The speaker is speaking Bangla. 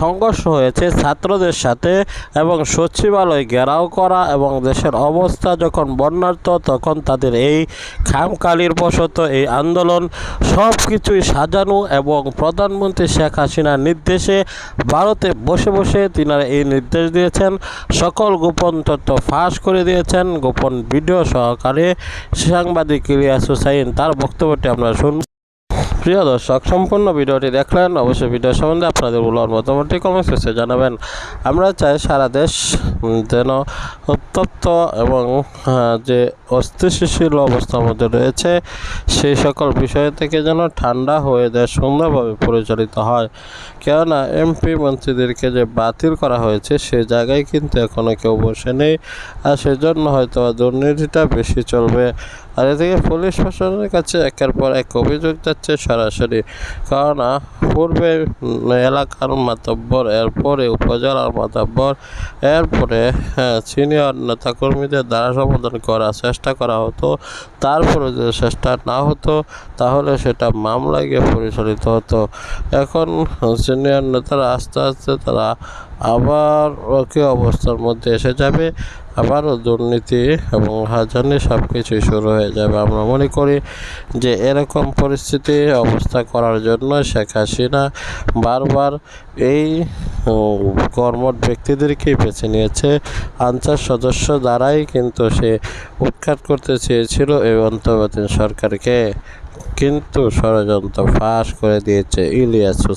সংঘর্ষ হয়েছে ছাত্রদের সাথে এবং সচিবালয় ঘেরাও করা এবং দেশের অবস্থা যখন বন্যার্থ তখন তাদের এই খামকালির বশত এই আন্দোলন সব কিছুই সাজানো এবং প্রধানমন্ত্রী শেখ হাসিনার নির্দেশে ভারতে বসে বসে তিনারা এই নির্দেশ দিয়েছেন। সকল গোপন তথ্য ফাঁস করে দিয়েছেন। গোপন ভিডিও সহকারে সাংবাদিক ইলিয়াস হুসাইন, তার বক্তব্যটি আমরা শুনব। প্রিয় দর্শক, সম্পূর্ণ ভিডিওটি দেখলেন, অবশ্যই ভিডিও সম্বন্ধে আপনাদের মূল্যবান মতামতটি কমেন্ট সেকশনে জানাবেন। আমরা চাই সারা দেশ যেন উত্তপ্ত এবং যে অস্থিতিশীল অবস্থার মধ্যে রয়েছে, সেই সকল বিষয় থেকে যেন ঠান্ডা হয়ে দেশ সুন্দরভাবে পরিচালিত হয়। কেননা এমপি মন্ত্রীদেরকে যে বাতিল করা হয়েছে, সে জায়গায় কিন্তু এখনও কেউ বসে নেই, আর সেজন্য হয়তো দুর্নীতিটা বেশি চলবে। আর এদিকে পুলিশ প্রশাসনের কাছে একের পর এক অভিযোগ যাচ্ছে সরাসরি। কারণ পূর্বে এলাকার মাতব্বর, এরপরে উপজেলার মাতব্বর, এরপরে হ্যাঁ সিনিয়র নেতাকর্মীদের দ্বারা সমাধান করার চেষ্টা করা হতো। তারপরে যদি চেষ্টা না হতো, তাহলে সেটা মামলায় গিয়ে পরিচালিত হতো। এখন সিনিয়র নেতারা আস্তে আস্তে তারা আবার একই অবস্থার মধ্যে এসে যাবে আবারও দুর্নীতি এবং হাজানি সব কিছুই শুরু হয়ে যাবে। আমরা মনে করি যে এরকম পরিস্থিতি অবস্থা করার জন্য শেখ হাসিনা বারবার এই উম, কর্মঠ ব্যক্তিদেরকেই বেছে নিয়েছে। আনসার সদস্য দ্বারাই কিন্তু সে উৎখাত করতে চেয়েছিল এই অন্তর্বর্তী সরকারকে। কিন্তু ষড়যন্ত্র ফাঁস করে দিয়েছে ইলিয়াস